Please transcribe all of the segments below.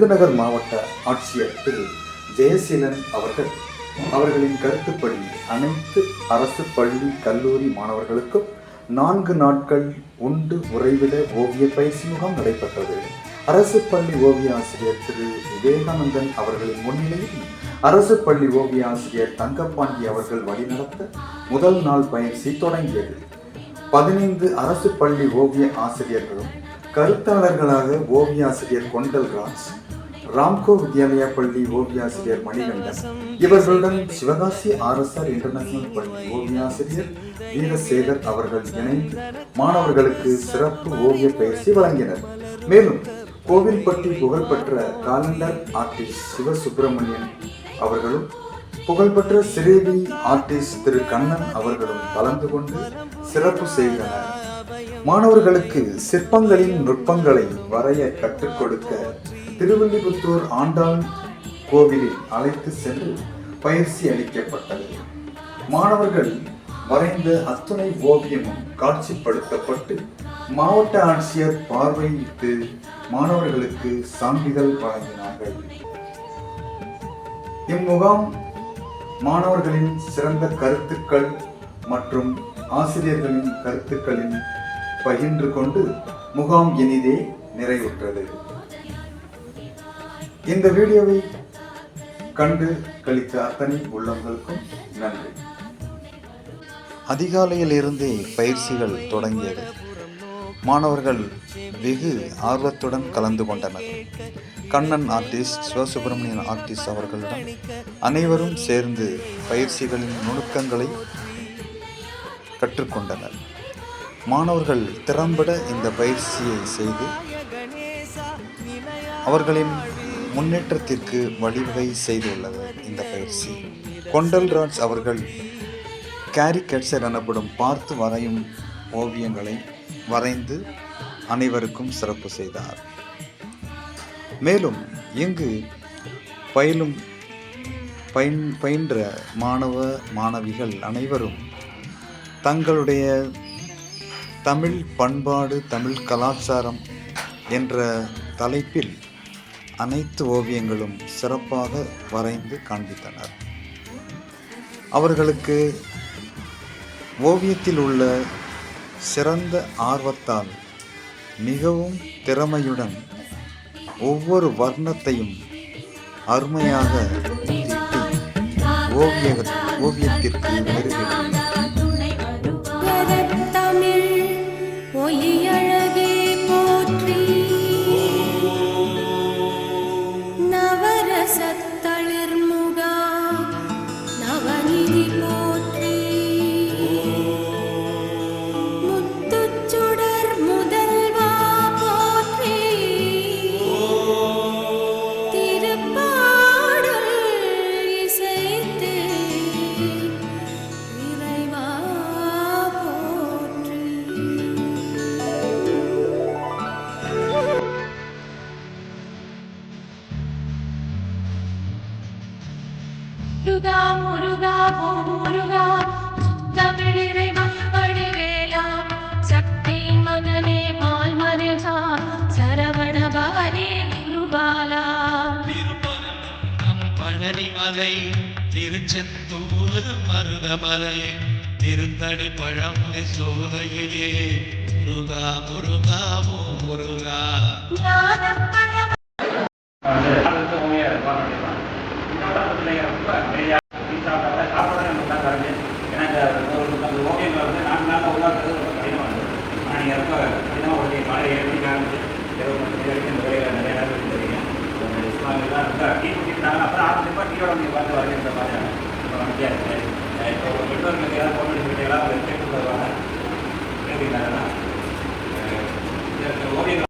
விருதுநகர் மாவட்ட ஆட்சியர் திரு. ஜெயசீலன் அவர்கள் அவர்களின் கருத்துப்படி அனைத்து அரசு பள்ளி கல்லூரி மாணவர்களுக்கும் நான்கு நாட்கள் உண்டு உறைவிட ஓவிய பயிற்சி முகாம் நடைபெற்றது. அரசு பள்ளி ஓவிய ஆசிரியர் திரு. விவேகானந்தன் அவர்களின் முன்னிலையில் அரசு பள்ளி ஓவிய ஆசிரியர் தங்கப்பாண்டி அவர்கள் வழிநடத்த முதல் நாள் பயிற்சி தொடங்கியது. பதினைந்து அரசு பள்ளி ஓவிய ஆசிரியர்களும் கருத்தாளர்களாக ஓவிய ஆசிரியர் கொண்டல்ராஜ் ராம்கோ வித்யாலயா பள்ளி ஓவியாசிரியர் மணிகண்டன். இவர்களுடன் சிவகாசி ஆர்எஸ்ஆர் இன்டர்நேஷனல் பள்ளி ஓவியாசிரியர் வீரசேகர் அவர்கள் இணைந்து மாணவர்களுக்கு சிறப்பு ஓவிய பயிற்சி வழங்கினர். மேலும் கோவில்பட்டி புகழ்பெற்ற காலண்டர் ஆர்டிஸ்ட் சிவசுப்பிரமணியன் அவர்களும் புகழ்பெற்ற சிறேவி ஆர்டிஸ்ட் திரு கண்ணன் அவர்களும் கலந்து கொண்டு சிறப்பு செய்தனர். மாணவர்களுக்கு சிற்பங்களின் நுட்பங்களை வரைய கற்றுக் கொடுக்க திருவள்ளிபுத்தூர் ஆண்டாள் கோவிலில் அழைத்து சென்று பயிற்சி அளிக்கப்பட்டது. மாணவர்கள் வரைந்த அத்துணை ஓவியமும் காட்சிப்படுத்தப்பட்டு மாவட்ட ஆட்சியர் பார்வையிட்டு மாணவர்களுக்கு சான்றிதழ் வழங்கினார்கள். இம்முகாம் மாணவர்களின் சிறந்த கருத்துக்கள் மற்றும் ஆசிரியர்களின் கருத்துக்களின் பகிர்ந்து கொண்டு முகாம் இனிதே நிறைவுற்றது. இந்த வீடியோவை கண்டு கழித்த அத்தனை உள்ளவங்களுக்கும் நன்றி. அதிகாலையில் இருந்தே பயிற்சிகள் தொடங்கியது. மாணவர்கள் வெகு ஆர்வத்துடன் கலந்து கொண்டனர். கண்ணன் ஆர்டிஸ்ட் சிவசுப்பிரமணியன் ஆர்டிஸ்ட் அவர்களிடம் அனைவரும் சேர்ந்து பயிற்சிகளின் நுணுக்கங்களை கற்றுக்கொண்டனர். மாணவர்கள் திறம்பட இந்த பயிற்சியை செய்து அவர்களின் முன்னேற்றத்திற்கு வழிவகை செய்துள்ளது இந்த பயிற்சி. கொண்டல்ராஜ் அவர்கள் கேரிகேச்சர் எனப்படும் பார்த்து வரையும் ஓவியங்களை வரைந்து அனைவருக்கும் சிறப்பு செய்தார். மேலும் இங்கு பயிலும் பயின் பயின்ற மாணவ மாணவிகள் அனைவரும் தங்களுடைய தமிழ் பண்பாடு தமிழ் கலாச்சாரம் என்ற தலைப்பில் அனைத்து ஓவியங்களும் சிறப்பாக வரைந்து காண்பித்தனர். அவர்களுக்கு ஓவியத்தில் உள்ள சிறந்த ஆர்வத்தால் மிகவும் திறமையுடன் ஒவ்வொரு வர்ணத்தையும் அருமையாக ஓவிய ஓவியத்திற்கு மெருகினர் முருகா முருகா முருகா தமிழிறை மண்படி வேலா. சக்தி மகனே மால் மருகா சரவண பவனே குருபாலா. நம் பழனிமலை திருச்செந்தூர் மருதமலை திருத்தடி பழம் சோதையிலே முருகா முருகா ஓ முருகா ஞானம் பழம் ஓவியம் ரொம்ப ஜாலியாகவும் இருந்துச்சு அஹ் நல்லா கேர் பண்ணிட்டாங்க அவங்க இது வரைக்கும் கேம்ப் அப்புறம்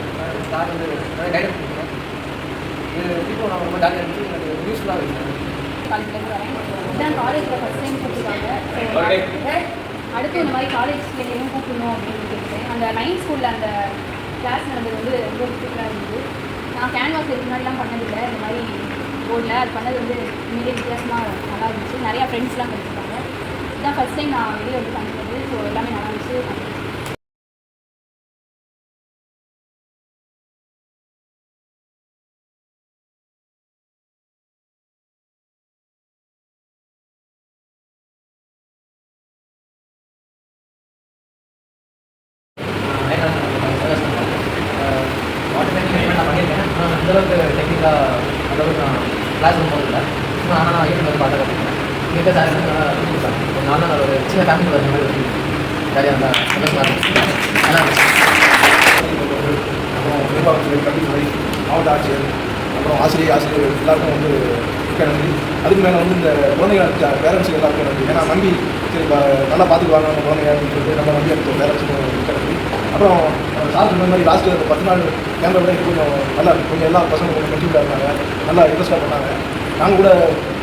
வந்து கைடன்ஸ் கொடுத்தேன் இது இப்போ நான் ரொம்ப ஜாலியாக இருந்துச்சு எனக்கு யூஸ்ஃபுல்லாக இருந்துச்சு இதான் காலேஜில் ஃபஸ்ட் டைம் கூப்பிட்டுருக்காங்க அடுத்து இந்த மாதிரி காலேஜ்லேயும் கூப்பிடணும் அப்படின்னு கேட்டேன். அந்த நைன்த் ஸ்கூலில் அந்த கிளாஸ் நடந்தது வந்து ரொம்ப சூப்பராக இருந்தது. நான் கேன்வாஸ் இதுக்கு முன்னாடிலாம் பண்ணதில்லை. இந்த மாதிரி போர்டில் அது பண்ணது வந்து உண்மையிலே வித்தியாசமாக நல்லா இருந்துச்சு. நிறையா ஃப்ரெண்ட்ஸ்லாம் கிடைச்சிருக்காங்க இதுதான் ஃபஸ்ட் டைம் நான் வெளியே வந்து பண்ணிக்கிறது ஸோ எல்லாமே நல்லா இருந்துச்சு. அந்தளவுக்கு டெக்னிக்காக அந்தளவுக்கு நான் கிளாஸ் ரூம் போகிறதில்ல ஆனால் நான் யூடியூப் வந்து பார்த்து கற்றுக்கிட்டேன் இங்கே சார் எனக்கு நல்லா ஒரு நாள் நான் ஒரு சின்ன ஃபேமிலி வர மாதிரி ஒரு ஜாலியாக இருந்தால் சந்தோஷமாக இருந்துச்சு. நல்லா அப்புறம் நிர்வாகத்துறை கல்வித்துறை மாவட்ட ஆட்சியர் அப்புறம் ஆசிரியர் ஆசிரியர் எல்லாருக்கும் வந்து நன்றி. அதுக்கு மேலே வந்து இந்த குழந்தைகள் பேரண்ட்ஸுக்கு எல்லாருக்கும் நன்றி. ஏன்னா நம்பி சரி நல்லா பார்த்துக்குவாங்க நம்ம குழந்தைங்க அப்படின்றது நம்ம நம்பி எடுத்த பேரண்ட்ஸுக்கு நன்றி. அப்புறம் சார் இந்த மாதிரி லாஸ்ட்டு அந்த பத்து நாள் கேமரா விட கொஞ்சம் நல்லா கொஞ்சம் எல்லா பசங்களும் கொஞ்சம் மெச்சூர்டாக இருந்தாங்க. நல்லா இன்ட்ரெஸ்ட்டாக பண்ணாங்க. நாங்கள் கூட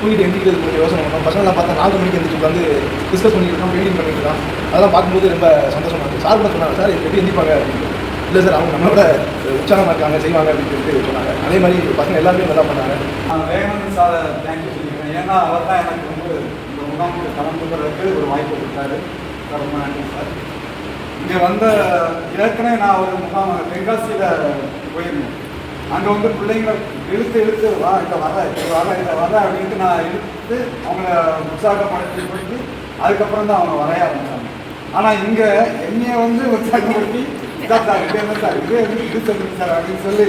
தூங்கிட்டு எந்திரிக்கிறது கொஞ்சம் யோசனை பண்ணோம். பசங்களாம் பார்த்தா நாலு மணிக்கு எந்திரிச்சு உட்காந்து டிஸ்கஸ் பண்ணிட்டு இருக்கோம் பெயிண்டிங் பண்ணிட்டு இருக்கோம். அதெல்லாம் பார்க்கும்போது ரொம்ப சந்தோஷமாக இருக்குது சார் கூட சொன்னாங்க சார் எப்படி எந்திரிப்பாங்க? அப்படின்னு இல்லை சார் அவங்க நம்மளோட உற்சாகமாக இருக்காங்க செய்வாங்க அப்படின்னு சொல்லிட்டு சொன்னாங்க. அதே மாதிரி பசங்க எல்லாருமே நல்லா பண்ணாங்க. நான் வேகன் சார் தேங்க்யூ சொல்லிக்கிறேன். ஏன்னா அவர் தான் எனக்கு வந்து இந்த முகாமுக்கு கலந்துக்கிறதுக்கு ஒரு வாய்ப்பு கொடுத்தாரு. சார் ரொம்ப நன்றி சார். இங்கே வந்த ஏற்கனவே நான் ஒரு முகாம் தென்காசியில் போயிருந்தேன். அங்கே வந்து பிள்ளைங்க இழுத்து இழுத்து வா இதை வர இங்கே வர இதை வர அப்படின்ட்டு நான் இழுத்து அவங்கள உற்சாகப்படுத்தி படுத்தி அதுக்கப்புறம் தான் அவங்க வரைய ஆரம்பிச்சாங்க. ஆனால் இங்கே என்னைய வந்து உற்சாகப்படுத்தி இதான் சார் இது என்ன சார் இது வந்து இது சொல்லுங்க சார் அப்படின்னு சொல்லி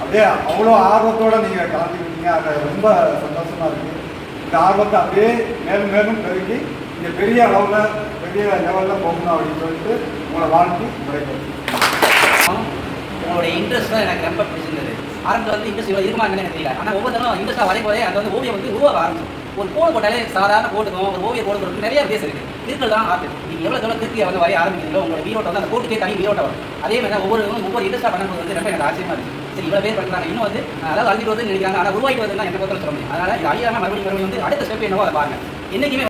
அப்படியே அவ்வளோ ஆர்வத்தோட நீங்கள் கலந்துக்கிட்டீங்க. அது ரொம்ப சந்தோஷமாக இருக்குது இந்த ஆர்வத்தை அப்படியே மேலும் மேலும் பெருக்கி இங்கே பெரிய அளவில் பெரிய லெவலில் போகணும் அப்படின்னு சொல்லிட்டு உங்களை வாழ்த்தி முறைப்படுத்தும் உங்களோட இன்ட்ரெஸ்ட் தான் எனக்கு ரொம்ப பிடிச்சிருந்தது. ஆரம்பத்தில் வந்து இன்ட்ரெஸ்ட் இவ்வளோ இருக்குமா எனக்கு தெரியல. ஆனால் ஒவ்வொரு தடவை இன்ட்ரெஸ்ட்டாக வரைக்கும் போதே அது வந்து ஓவியம் வந்து உருவாக ஆரம்பிச்சு ஒரு கோடு போட்டாலே சாதாரண போட்டுக்கும் ஒரு ஓவிய கோடு போடுறதுக்கு நிறைய வித்தியாசம் இருக்குது திருக்கள் தான் ஆர்ட் நீங்கள் எவ்வளோ எவ்வளோ திருப்பி வந்து வரைய ஆரம்பிக்கிறீங்களோ உங்களோட வீரோட்டம் வந்து அந்த கோட்டுக்கே தனி வீரோட்டம் வரும். அதே மாதிரி தான் ஒவ்வொரு ஒவ்வொரு இன்ட்ரெஸ்ட்டாக பண்ணும்போது வந்து ரொம்ப எனக்கு ஆச்சரியமாக இருக்குது சரி இவ்வளோ பேர் பண்ணுறாங்க இன்னும் வந்து அதாவது அழிஞ்சிட்டு வந்து நினைக்கிறாங்க. ஆனால் உருவாக்கிட்டு வந்து என்ன பொறுத்தவரை சொல்ல முடியும் அதனால் இது அழியாமல் மறுபடியும் மறுபடியும் வந்து அடுத்த ஸ்டெப் என்னவோ அதை பாருங்கள் என்றைக்குமே